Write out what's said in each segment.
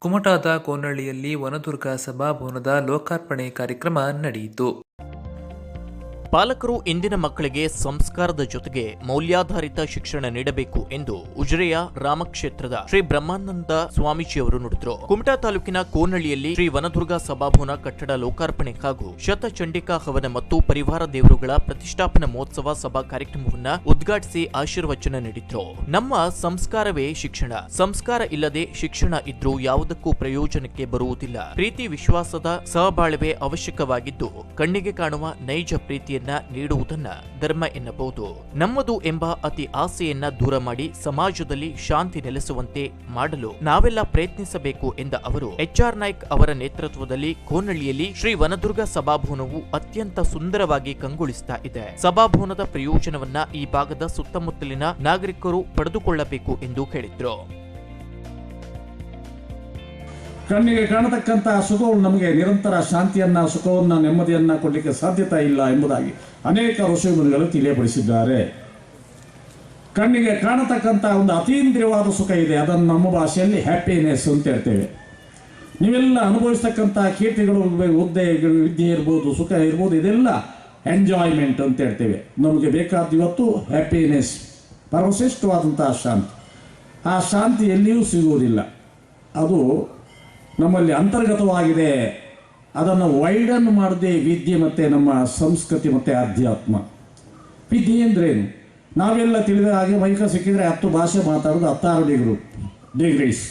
ಕುಮಟಾದ ಕೋನಹಳ್ಳಿಯಲ್ಲಿ ವನದುರ್ಗ ಸಭಾಭವನದ ಲೋಕಾರ್ಪಣೆ ಕಾರ್ಯಕ್ರಮ ನಡೆಯಿತು. ಪಾಲಕರು ಇಂದಿನ ಮಕ್ಕಳಿಗೆ ಸಂಸ್ಕಾರದ ಜೊತೆಗೆ ಮೌಲ್ಯಾಧಾರಿತ ಶಿಕ್ಷಣ ನೀಡಬೇಕು ಎಂದು ಉಜಿರೆಯ ರಾಮಕ್ಷೇತ್ರದ ಶ್ರೀ ಬ್ರಹ್ಮಾನಂದ ಸ್ವಾಮೀಜಿಯವರು ನುಡಿದರು. ಕುಮಟಾ ತಾಲೂಕಿನ ಕೋನಳ್ಳಿಯಲ್ಲಿ ಶ್ರೀ ವನದುರ್ಗ ಸಭಾಭವನ ಕಟ್ಟಡ ಲೋಕಾರ್ಪಣೆ ಹಾಗೂ ಶತಚಂಡಿಕಾ ಹವನ ಮತ್ತು ಪರಿವಾರ ದೇವರುಗಳ ಪ್ರತಿಷ್ಠಾಪನಾ ಮಹೋತ್ಸವ ಸಭಾ ಕಾರ್ಯಕ್ರಮವನ್ನ ಉದ್ಘಾಟಿಸಿ ಆಶೀರ್ವಚನ ನೀಡಿದ್ರು. ನಮ್ಮ ಸಂಸ್ಕಾರವೇ ಶಿಕ್ಷಣ. ಸಂಸ್ಕಾರ ಇಲ್ಲದೆ ಶಿಕ್ಷಣ ಇದ್ರೂ ಯಾವುದಕ್ಕೂ ಪ್ರಯೋಜನಕ್ಕೆ ಬರುವುದಿಲ್ಲ. ಪ್ರೀತಿ ವಿಶ್ವಾಸದ ಸಹಬಾಳ್ವೆ ಅವಶ್ಯಕವಾಗಿದ್ದು, ಕಣ್ಣಿಗೆ ಕಾಣುವ ನೈಜ ಪ್ರೀತಿಯನ್ನ ನೀಡುವುದನ್ನ ಧರ್ಮ ಎನ್ನಬಹುದು. ನಮ್ಮದು ಎಂಬ ಅತಿ ಆಸೆಯನ್ನ ದೂರ ಮಾಡಿ ಸಮಾಜದಲ್ಲಿ ಶಾಂತಿ ನೆಲೆಸುವಂತೆ ಮಾಡಲು ನಾವೆಲ್ಲ ಪ್ರಯತ್ನಿಸಬೇಕು ಎಂದ ಅವರು ಎಚ್ಆರ್ ನಾಯ್ಕ್ ಅವರ ನೇತೃತ್ವದಲ್ಲಿ ಕೋನಳ್ಳಿಯಲ್ಲಿ ಶ್ರೀ ವನದುರ್ಗ ಸಭಾಭವನವು ಅತ್ಯಂತ ಸುಂದರವಾಗಿ ಕಂಗೊಳಿಸ್ತಾ ಇದೆ. ಸಭಾಭವನದ ಪ್ರಯೋಜನವನ್ನ ಈ ಭಾಗದ ಸುತ್ತಮುತ್ತಲಿನ ನಾಗರಿಕರು ಪಡೆದುಕೊಳ್ಳಬೇಕು ಎಂದು ಹೇಳಿದ್ರು. ಕಣ್ಣಿಗೆ ಕಾಣತಕ್ಕಂತಹ ಸುಖವು ನಮಗೆ ನಿರಂತರ ಶಾಂತಿಯನ್ನ, ಸುಖವನ್ನ, ನೆಮ್ಮದಿಯನ್ನ ಕೊಡಲಿಕ್ಕೆ ಸಾಧ್ಯತೆ ಇಲ್ಲ ಎಂಬುದಾಗಿ ಅನೇಕ ಋಷಿಮುನಿಗಳು ತಿಳಿಯಪಡಿಸಿದ್ದಾರೆ. ಕಣ್ಣಿಗೆ ಕಾಣತಕ್ಕಂತಹ ಒಂದು ಅತೀಂದ್ರಿಯವಾದ ಸುಖ ಇದೆ. ಅದನ್ನು ನಮ್ಮ ಭಾಷೆಯಲ್ಲಿ ಹ್ಯಾಪಿನೆಸ್ ಅಂತ ಹೇಳ್ತೇವೆ. ನೀವೆಲ್ಲ ಅನುಭವಿಸ್ತಕ್ಕಂಥ ಕೀರ್ತಿಗಳು, ಹುದ್ದೆ, ವಿದ್ಯೆ ಇರ್ಬೋದು, ಸುಖ ಇರ್ಬೋದು, ಇದೆಲ್ಲ ಎಂಜಾಯ್ಮೆಂಟ್ ಅಂತ ಹೇಳ್ತೇವೆ. ನಮಗೆ ಬೇಕಾದ ಇವತ್ತು ಹ್ಯಾಪಿನೆಸ್ ಪರಮಶ್ರೇಷ್ಠವಾದಂತಹ ಶಾಂತಿ. ಆ ಶಾಂತಿ ಎಲ್ಲಿಯೂ ಸಿಗುವುದಿಲ್ಲ. ಅದು ನಮ್ಮಲ್ಲಿ ಅಂತರ್ಗತವಾಗಿದೆ. ಅದನ್ನು ವೈಡನ್ ಮಾಡದೆ ವಿದ್ಯೆ ಮತ್ತು ನಮ್ಮ ಸಂಸ್ಕೃತಿ ಮತ್ತು ಆಧ್ಯಾತ್ಮ. ವಿದ್ಯೆ ಅಂದ್ರೇನು ನಾವೆಲ್ಲ ತಿಳಿದ ಹಾಗೆ ಮೈಕ ಸಿಕ್ಕಿದರೆ ಹತ್ತು ಭಾಷೆ ಮಾತಾಡೋದು ಹತ್ತಾರು ಡಿಗ್ರಿ, ಡಿಗ್ರೀಸ್.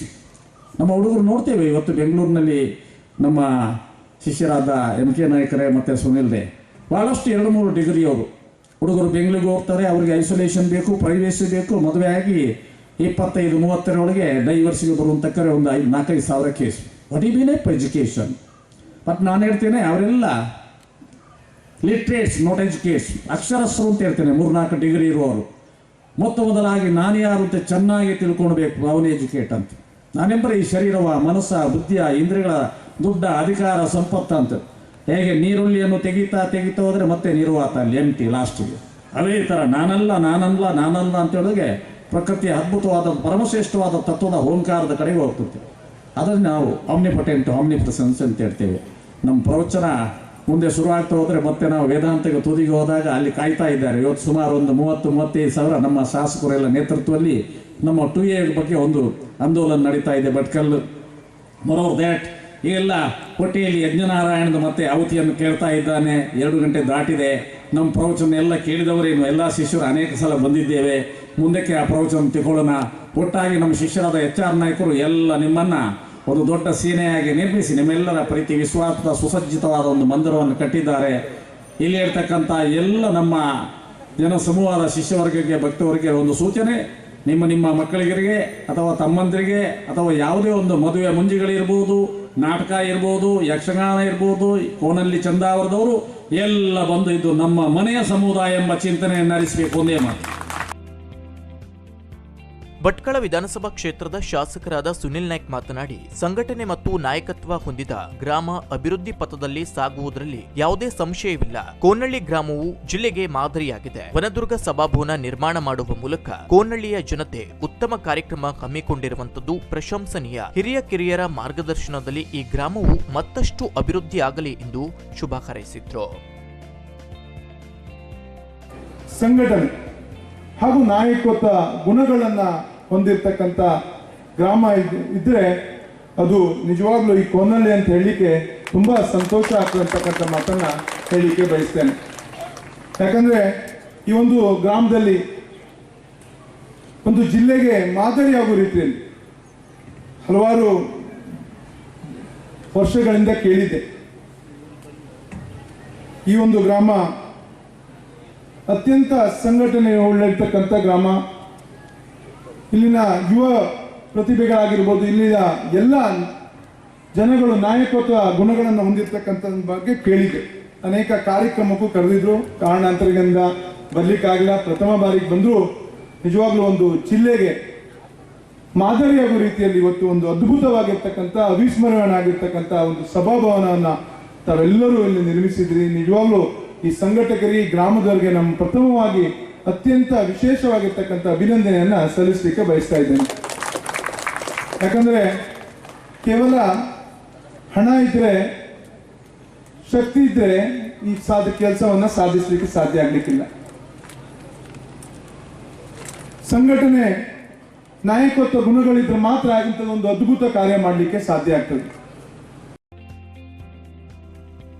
ನಮ್ಮ ಹುಡುಗರು ನೋಡ್ತೇವೆ ಇವತ್ತು ಬೆಂಗಳೂರಿನಲ್ಲಿ ನಮ್ಮ ಶಿಷ್ಯರಾದ ಎಂ ಕೆ ನಾಯಕರೇ ಮತ್ತು ಸುನಿಲ್ ದೇ ಭಾಳಷ್ಟು ಎರಡು ಮೂರು ಡಿಗ್ರಿ ಅವರು. ಹುಡುಗರು ಬೆಂಗಳೂರಿಗೆ ಹೋಗ್ತಾರೆ, ಅವರಿಗೆ ಐಸೋಲೇಷನ್ ಬೇಕು, ಪ್ರೈವೇಸಿ ಬೇಕು ಮದುವೆ ಆಗಿ ಇಪ್ಪತ್ತೈದು ಮೂವತ್ತರೊಳಗೆ ಡೈವರ್ಸಿಗೆ ಬರುವಂತಕ್ಕರೆ ಒಂದು ಐದು ನಾಲ್ಕೈದು ಸಾವಿರ ಕೇಸ್. ವಾಟ್ ಈ ಬೀನ್ ಎಜುಕೇಷನ್ ಬಟ್ ನಾನು ಹೇಳ್ತೇನೆ, ಅವರೆಲ್ಲ ಲಿಟ್ರೇಟ್ಸ್ ನಾಟ್ ಎಜುಕೇಟ್ಸ್ ಅಕ್ಷರಸ್ಥರು ಅಂತ ಹೇಳ್ತೇನೆ, ಮೂರ್ನಾಲ್ಕು ಡಿಗ್ರಿ ಇರುವವರು. ಮೊತ್ತ ಮೊದಲಾಗಿ ನಾನು ಯಾರು ಅಂತ ಚೆನ್ನಾಗಿ ತಿಳ್ಕೊಳ್ಬೇಕು, ಅವನೇ ಎಜುಕೇಟ್ ಅಂತ. ನಾನೆಂಬರೆ ಈ ಶರೀರವ, ಮನಸ್ಸ ಬುದ್ಧಿಯ ಇಂದ್ರಿಯಗಳ ದುಡ್ಡ, ಅಧಿಕಾರ, ಸಂಪತ್ತು ಅಂತ. ಹೇಗೆ ನೀರುಳ್ಳಿಯನ್ನು ತೆಗೀತಾ ತೆಗೀತಾ ಹೋದರೆ ಮತ್ತೆ ನಿರ್ವಾತ ಅಲ್ಲಿ ಎಂಟಿ ಲಾಸ್ಟಿಗೆ ಅದೇ ಥರ ನಾನಲ್ಲ ನಾನಲ್ಲ ನಾನಲ್ಲ ಅಂತ ಹೇಳಿದ್ರೆ ಪ್ರಕೃತಿಯ ಅದ್ಭುತವಾದ, ಪರಮಶ್ರೇಷ್ಠವಾದ ತತ್ವದ ಓಂಕಾರದ ಕಡೆಗೆ ಹೋಗ್ತದೆ. ಅದನ್ನು ನಾವು ಆಮ್ನಿಪಟೆಂಟ್ ಆಮ್ನಿಪ್ರೆಸೆನ್ಸ್ ಅಂತ ಹೇಳ್ತೇವೆ. ನಮ್ಮ ಪ್ರವಚನ ಮುಂದೆ ಶುರು ಆಗ್ತಾ ಹೋದರೆ ಮತ್ತೆ ನಾವು ವೇದಾಂತಕ್ಕೆ ತುದಿಗೆ ಹೋದಾಗ ಅಲ್ಲಿ ಕಾಯ್ತಾ ಇದ್ದಾರೆ. ಇವತ್ತು ಸುಮಾರು ಒಂದು ಮೂವತ್ತು, ಮೂವತ್ತೈದು ಸಾವಿರ ನಮ್ಮ ಶಾಸಕರೆಲ್ಲ ನೇತೃತ್ವದಲ್ಲಿ ನಮ್ಮ ಟು ಎ ಬಗ್ಗೆ ಒಂದು ಆಂದೋಲನ ನಡೀತಾ ಇದೆ. ಭಟ್ಕಲ್ಲು ಮೊರೋರ್ ದ್ಯಾಟ್ ಈಗೆಲ್ಲ ಕೊಟ್ಟಿಯಲ್ಲಿ ಯಜ್ಞನಾರಾಯಣದ ಮತ್ತೆ ಅವತಿಯನ್ನು ಕೇಳ್ತಾ ಇದ್ದಾನೆ. ಎರಡು ಗಂಟೆ ದಾಟಿದೆ. ನಮ್ಮ ಪ್ರವಚನ ಎಲ್ಲ ಕೇಳಿದವರೇನು ಎಲ್ಲ ಶಿಷ್ಯರು ಅನೇಕ ಸಲ ಬಂದಿದ್ದೇವೆ. ಮುಂದಕ್ಕೆ ಆ ಪ್ರವಚನ ತಗೊಳ್ಳೋಣ. ಒಟ್ಟಾಗಿ ನಮ್ಮ ಶಿಷ್ಯರಾದ ಎಚ್ ಆರ್ ನಾಯಕರು ಎಲ್ಲ ನಿಮ್ಮನ್ನ ಒಂದು ದೊಡ್ಡ ಸೇನೆಯಾಗಿ ನಿರ್ಮಿಸಿ ನಿಮ್ಮೆಲ್ಲರ ಪ್ರೀತಿ, ವಿಶ್ವಾಸದ, ಸುಸಜ್ಜಿತವಾದ ಒಂದು ಮಂದಿರವನ್ನು ಕಟ್ಟಿದ್ದಾರೆ. ಇಲ್ಲಿ ಇರ್ತಕ್ಕಂಥ ಎಲ್ಲ ನಮ್ಮ ಜನ ಸಮೂಹದ ಶಿಷ್ಯವರ್ಗಕ್ಕೆ, ಭಕ್ತವರ್ಗಕ್ಕೆ ಒಂದು ಸೂಚನೆ. ನಿಮ್ಮ ನಿಮ್ಮ ಮಕ್ಕಳಿಗರಿಗೆ ಅಥವಾ ತಮ್ಮಂದಿರಿಗೆ ಅಥವಾ ಯಾವುದೇ ಒಂದು ಮದುವೆ ಮುಂಜಿಗಳಿರ್ಬೋದು, ನಾಟಕ ಇರ್ಬೋದು, ಯಕ್ಷಗಾನ ಇರ್ಬೋದು ಕೋನಲ್ಲಿ ಚಂದಾವರದವರು ಎಲ್ಲ ಬಂದು ಇದು ನಮ್ಮ ಮನೆಯ ಸಮುದಾಯ ಎಂಬ ಚಿಂತನೆಯನ್ನು ನಡೆಸಬೇಕು ಒಂದೇ ಮಾತು. ಭಟ್ಕಳ ವಿಧಾನಸಭಾ ಕ್ಷೇತ್ರದ ಶಾಸಕರಾದ ಸುನಿಲ್ ನಾಯ್ಕ್ ಮಾತನಾಡಿ, ಸಂಘಟನೆ ಮತ್ತು ನಾಯಕತ್ವ ಹೊಂದಿದ ಗ್ರಾಮ ಅಭಿವೃದ್ಧಿ ಪಥದಲ್ಲಿ ಸಾಗುವುದರಲ್ಲಿ ಯಾವುದೇ ಸಂಶಯವಿಲ್ಲ. ಕೋನಳ್ಳಿ ಗ್ರಾಮವು ಜಿಲ್ಲೆಗೆ ಮಾದರಿಯಾಗಿದೆ. ವನದುರ್ಗ ಸಭಾಭವನ ನಿರ್ಮಾಣ ಮಾಡುವ ಮೂಲಕ ಕೋನಳ್ಳಿಯ ಜನತೆ ಉತ್ತಮ ಕಾರ್ಯಕ್ರಮ ಹಮ್ಮಿಕೊಂಡಿರುವಂತದ್ದು ಪ್ರಶಂಸನೀಯ. ಹಿರಿಯ ಕಿರಿಯರ ಮಾರ್ಗದರ್ಶನದಲ್ಲಿ ಈ ಗ್ರಾಮವು ಮತ್ತಷ್ಟು ಅಭಿವೃದ್ಧಿಯಾಗಲಿ ಎಂದು ಶುಭ ಹಾರೈಸಿದ್ರು. ಸಂಘಟನೆ ಹಾಗೂ ನಾಯಕತ್ವ ಗುಣಗಳನ್ನು ಹೊಂದಿರತಕ್ಕಂಥ ಗ್ರಾಮ ಇದ್ದರೆ ಅದು ನಿಜವಾಗ್ಲೂ ಈ ಕೋನಲ್ಲಿ ಅಂತ ಹೇಳಲಿಕ್ಕೆ ತುಂಬ ಸಂತೋಷ ಆಗ್ತಕ್ಕಂಥ ಮಾತನ್ನು ಹೇಳಲಿಕ್ಕೆ ಬಯಸ್ತೇನೆ. ಯಾಕಂದರೆ ಈ ಒಂದು ಗ್ರಾಮದಲ್ಲಿ ಒಂದು ಜಿಲ್ಲೆಗೆ ಮಾದರಿಯಾಗುವ ರೀತಿಯಲ್ಲಿ ಹಲವಾರು ವರ್ಷಗಳಿಂದ ಕೇಳಿದೆ ಈ ಒಂದು ಗ್ರಾಮ ಅತ್ಯಂತ ಸಂಘಟನೆ ಉಳ್ಳಿರ್ತಕ್ಕಂಥ ಗ್ರಾಮ. ಇಲ್ಲಿನ ಯುವ ಪ್ರತಿಭೆಗಳಾಗಿರ್ಬೋದು, ಇಲ್ಲಿನ ಎಲ್ಲ ಜನಗಳು ನಾಯಕತ್ವ ಗುಣಗಳನ್ನು ಹೊಂದಿರತಕ್ಕಂಥ ಬಗ್ಗೆ ಕೇಳಿದೆ ಅನೇಕ ಕಾರ್ಯಕ್ರಮಕ್ಕೂ ಕರೆದಿದ್ರು. ಕಾರಣಾಂತರಗಳಿಂದ ಬರ್ಲಿಕ್ಕಾಗಿಲ್ಲ. ಪ್ರಥಮ ಬಾರಿಗೆ ಬಂದರೂ ನಿಜವಾಗ್ಲೂ ಒಂದು ಜಿಲ್ಲೆಗೆ ಮಾದರಿಯಾಗುವ ರೀತಿಯಲ್ಲಿ ಇವತ್ತು ಒಂದು ಅದ್ಭುತವಾಗಿರ್ತಕ್ಕಂಥ ಅವಿಸ್ಮರಣೆ ಆಗಿರ್ತಕ್ಕಂಥ ಒಂದು ಸಭಾಭವನವನ್ನು ತಾವೆಲ್ಲರೂ ಇಲ್ಲಿ ನಿರ್ಮಿಸಿದ್ರಿ. ನಿಜವಾಗ್ಲೂ ಈ ಸಂಘಟಕರಿಗೆ ಗ್ರಾಮದವರಿಗೆ ನಮ್ಮ ಪ್ರಥಮವಾಗಿ ಅತ್ಯಂತ ವಿಶೇಷವಾಗಿರ್ತಕ್ಕಂಥ ಅಭಿನಂದನೆಯನ್ನ ಸಲ್ಲಿಸಲಿಕ್ಕೆ ಬಯಸ್ತಾ ಇದ್ದೇನೆ. ಯಾಕಂದ್ರೆ ಕೇವಲ ಹಣ ಇದ್ರೆ, ಶಕ್ತಿ ಇದ್ರೆ ಈ ಸಾಧ ಕೆಲಸವನ್ನ ಸಾಧಿಸಲಿಕ್ಕೆ ಸಾಧ್ಯ ಆಗ್ಲಿಕ್ಕಿಲ್ಲ. ಸಂಘಟನೆ ನಾಯಕತ್ವ ಗುಣಗಳಿದ್ರೆ ಮಾತ್ರ ಇಂಥದ್ದೊಂದು ಅದ್ಭುತ ಕಾರ್ಯ ಮಾಡಲಿಕ್ಕೆ ಸಾಧ್ಯ ಆಗ್ತದೆ.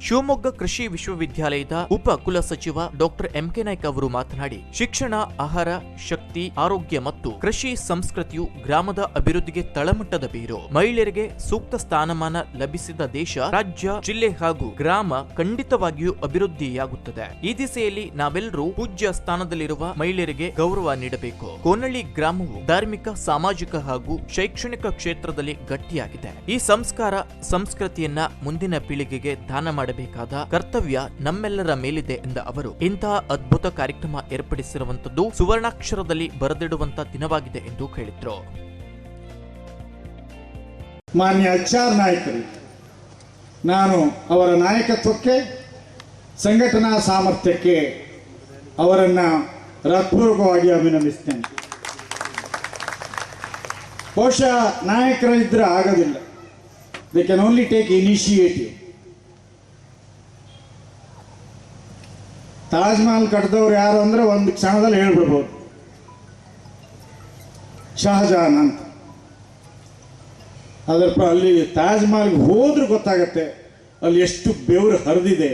ಶಿವಮೊಗ್ಗ ಕೃಷಿ ವಿಶ್ವವಿದ್ಯಾಲಯದ ಉಪ ಕುಲಸಚಿವ ಡಾಕ್ಟರ್ ಎಂಕೆ ನಾಯ್ಕ ಅವರು ಮಾತನಾಡಿ, ಶಿಕ್ಷಣ, ಆಹಾರ, ಶಕ್ತಿ, ಆರೋಗ್ಯ ಮತ್ತು ಕೃಷಿ ಸಂಸ್ಕೃತಿಯು ಗ್ರಾಮದ ಅಭಿವೃದ್ಧಿಗೆ ತಳಮಟ್ಟದ ಬೇರು. ಮಹಿಳೆಯರಿಗೆ ಸೂಕ್ತ ಸ್ಥಾನಮಾನ ಲಭಿಸಿದ ದೇಶ ರಾಜ್ಯ, ಜಿಲ್ಲೆ ಹಾಗೂ ಗ್ರಾಮ ಖಂಡಿತವಾಗಿಯೂ ಅಭಿವೃದ್ಧಿಯಾಗುತ್ತದೆ. ಈ ದಿಸೆಯಲ್ಲಿ ನಾವೆಲ್ಲರೂ ಪೂಜ್ಯ ಸ್ಥಾನದಲ್ಲಿರುವ ಮಹಿಳೆಯರಿಗೆ ಗೌರವ ನೀಡಬೇಕು. ಕೋನಳ್ಳಿ ಗ್ರಾಮವು ಧಾರ್ಮಿಕ, ಸಾಮಾಜಿಕ ಹಾಗೂ ಶೈಕ್ಷಣಿಕ ಕ್ಷೇತ್ರದಲ್ಲಿ ಗಟ್ಟಿಯಾಗಿದೆ. ಈ ಸಂಸ್ಕಾರ, ಸಂಸ್ಕೃತಿಯನ್ನ ಮುಂದಿನ ಪೀಳಿಗೆಗೆ ದಾನ ಮಾಡಬೇಕಾದ ಕರ್ತವ್ಯ ನಮ್ಮೆಲ್ಲರ ಮೇಲಿದೆ ಎಂದ ಅವರು. ಇಂತಹ ಅದ್ಭುತ ಕಾರ್ಯಕ್ರಮ ಏರ್ಪಡಿಸಿರುವಂತದ್ದು ಸುವರ್ಣಾಕ್ಷರದಲ್ಲಿ ಬರೆದಿಡುವಂತ ದಿನವಾಗಿದೆ ಎಂದು ಹೇಳಿದ್ರು. ಮಾನ್ಯ ಎಚ್ಆರ್ ನಾಯಕರು, ನಾನು ಅವರ ನಾಯಕತ್ವಕ್ಕೆ, ಸಂಘಟನಾ ಸಾಮರ್ಥ್ಯಕ್ಕೆ ಅವರನ್ನು ಹೃತ್ಪೂರ್ವಕವಾಗಿ ಅಭಿನಂದಿಸ್ತೇನೆ. ಬಹುಶಃ ನಾಯಕರ ಇದ್ರೆ ಆಗೋದಿಲ್ಲ. They can only take initiative Taj Mahal ಕಟ್ಟಿದವ್ರು ಯಾರು ಅಂದರೆ ಒಂದು ಕ್ಷಣದಲ್ಲಿ ಹೇಳ್ಬಿಡ್ಬೋದು. ಶಹಜಹಾನ್ ಅಂತ. ಅದರ ಅಲ್ಲಿ ತಾಜ್ ಮಹಲ್ಗೆ ಹೋದ್ರೆ ಗೊತ್ತಾಗತ್ತೆ ಅಲ್ಲಿ ಎಷ್ಟು ಬೆವರು ಹರಿದಿದೆ,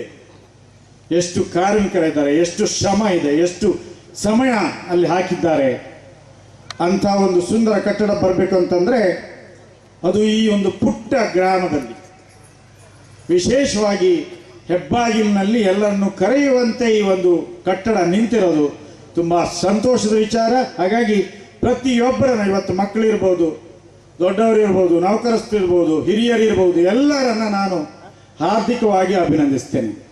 ಎಷ್ಟು ಕಾರ್ಮಿಕರಿದ್ದಾರೆ, ಎಷ್ಟು ಶ್ರಮ ಇದೆ, ಎಷ್ಟು ಸಮಯ ಅಲ್ಲಿ ಹಾಕಿದ್ದಾರೆ. ಅಂಥ ಒಂದು ಸುಂದರ ಕಟ್ಟಡ ಬರಬೇಕು ಅಂತಂದರೆ ಅದು ಈ ಒಂದು ಪುಟ್ಟ ಗ್ರಾಮದಲ್ಲಿ. ವಿಶೇಷವಾಗಿ ಹೆಬ್ಬಾಗಿಲಿನಲ್ಲಿ ಎಲ್ಲರನ್ನು ಕರೆಯುವಂತೆ ಈ ಒಂದು ಕಟ್ಟಡ ನಿಂತಿರೋದು ತುಂಬ ಸಂತೋಷದ ವಿಚಾರ. ಹಾಗಾಗಿ ಪ್ರತಿಯೊಬ್ಬರನ್ನ ಇವತ್ತು ಮಕ್ಕಳಿರ್ಬೋದು ದೊಡ್ಡವರಿರ್ಬೋದು ನೌಕರಸ್ಥರಿರ್ಬೋದು ಹಿರಿಯರಿರ್ಬೋದು ಎಲ್ಲರನ್ನ ನಾನು ಹಾರ್ದಿಕವಾಗಿ ಅಭಿನಂದಿಸ್ತೇನೆ.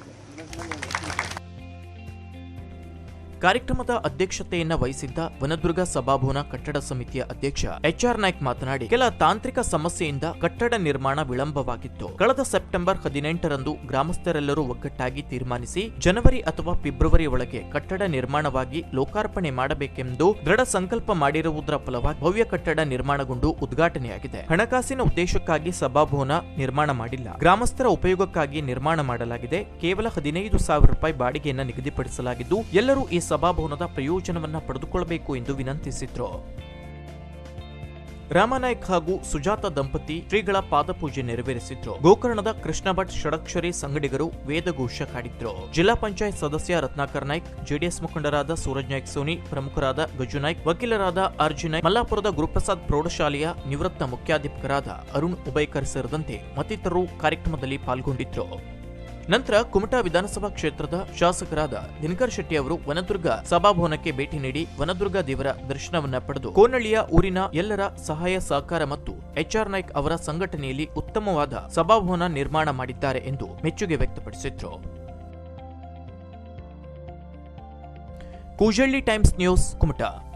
ಕಾರ್ಯಕ್ರಮದ ಅಧ್ಯಕ್ಷತೆಯನ್ನ ವಹಿಸಿದ್ದ ವನದುರ್ಗ ಸಭಾಭವನ ಕಟ್ಟಡ ಸಮಿತಿಯ ಅಧ್ಯಕ್ಷ ಎಚ್ಆರ್ ನಾಯ್ಕ್ ಮಾತನಾಡಿ, ಕೆಲ ತಾಂತ್ರಿಕ ಸಮಸ್ಯೆಯಿಂದ ಕಟ್ಟಡ ನಿರ್ಮಾಣ ವಿಳಂಬವಾಗಿತ್ತು. ಕಳೆದ ಸೆಪ್ಟೆಂಬರ್ ಹದಿನೆಂಟರಂದು ಗ್ರಾಮಸ್ಥರೆಲ್ಲರೂ ಒಗ್ಗಟ್ಟಾಗಿ ತೀರ್ಮಾನಿಸಿ, ಜನವರಿ ಅಥವಾ ಫೆಬ್ರವರಿ ಒಳಗೆ ಕಟ್ಟಡ ನಿರ್ಮಾಣವಾಗಿ ಲೋಕಾರ್ಪಣೆ ಮಾಡಬೇಕೆಂದು ದೃಢ ಸಂಕಲ್ಪ ಮಾಡಿರುವುದರ ಫಲವಾಗಿ ಭವ್ಯ ಕಟ್ಟಡ ನಿರ್ಮಾಣಗೊಂಡು ಉದ್ಘಾಟನೆಯಾಗಿದೆ. ಹಣಕಾಸಿನ ಉದ್ದೇಶಕ್ಕಾಗಿ ಸಭಾಭವನ ನಿರ್ಮಾಣ ಮಾಡಿಲ್ಲ. ಗ್ರಾಮಸ್ಥರ ಉಪಯೋಗಕ್ಕಾಗಿ ನಿರ್ಮಾಣ ಮಾಡಲಾಗಿದೆ. ಕೇವಲ ಹದಿನೈದು ಸಾವಿರ ರೂಪಾಯಿ ಬಾಡಿಗೆಯನ್ನು ನಿಗದಿಪಡಿಸಲಾಗಿದ್ದು, ಎಲ್ಲರೂ ಈ ಸಭಾಭವನದ ಪ್ರಯೋಜನವನ್ನ ಪಡೆದುಕೊಳ್ಳಬೇಕು ಎಂದು ವಿನಂತಿಸಿದ್ರು. ರಾಮನಾಯ್ಕ್ ಹಾಗೂ ಸುಜಾತ ದಂಪತಿ ಶ್ರೀಗಳ ಪಾದಪೂಜೆ ನೆರವೇರಿಸಿದ್ರು. ಗೋಕರ್ಣದ ಕೃಷ್ಣ ಭಟ್ ಷಡಕ್ಷರಿ ಸಂಗಡಿಗರು ವೇದಘೋಷ ಕಾಡಿದ್ರು ಜಿಲ್ಲಾ ಪಂಚಾಯತ್ ಸದಸ್ಯ ರತ್ನಾಕರ್ ನಾಯ್ಕ್, ಜೆಡಿಎಸ್ ಮುಖಂಡರಾದ ಸೂರಜ್ ನಾಯ್ಕ್ ಸೋನಿ, ಪ್ರಮುಖರಾದ ಗಜು ನಾಯ್ಕ್, ವಕೀಲರಾದ ಅರ್ಜುನ್ ನಾಯ್ಕ್, ಮಲ್ಲಾಪುರದ ಗುರುಪ್ರಸಾದ್ ಪ್ರೌಢಶಾಲೆಯ ನಿವೃತ್ತ ಮುಖ್ಯಾಧಿಪಕರಾದ ಅರುಣ್ ಉಬೈಕರ್ ಸೇರಿದಂತೆ ಮತ್ತಿತರರು ಕಾರ್ಯಕ್ರಮದಲ್ಲಿ ಪಾಲ್ಗೊಂಡಿದ್ರು. ನಂತರ ಕುಮಟಾ ವಿಧಾನಸಭಾ ಕ್ಷೇತ್ರದ ಶಾಸಕರಾದ ದಿನಕರ್ ಶೆಟ್ಟಿ ಅವರು ವನದುರ್ಗ ಸಭಾಭವನಕ್ಕೆ ಭೇಟಿ ನೀಡಿ ವನದುರ್ಗ ದೇವರ ದರ್ಶನವನ್ನ ಪಡೆದು ಕೋನಳ್ಳಿಯ ಊರಿನ ಎಲ್ಲರ ಸಹಾಯ, ಸಹಕಾರ ಮತ್ತು ಎಚ್ಆರ್ ನಾಯ್ಕ್ ಅವರ ಸಂಘಟನೆಯಲ್ಲಿ ಉತ್ತಮವಾದ ಸಭಾಭವನ ನಿರ್ಮಾಣ ಮಾಡಿದ್ದಾರೆ ಎಂದು ಮೆಚ್ಚುಗೆ ವ್ಯಕ್ತಪಡಿಸಿದ್ರು. Koojalli times news, Kumta.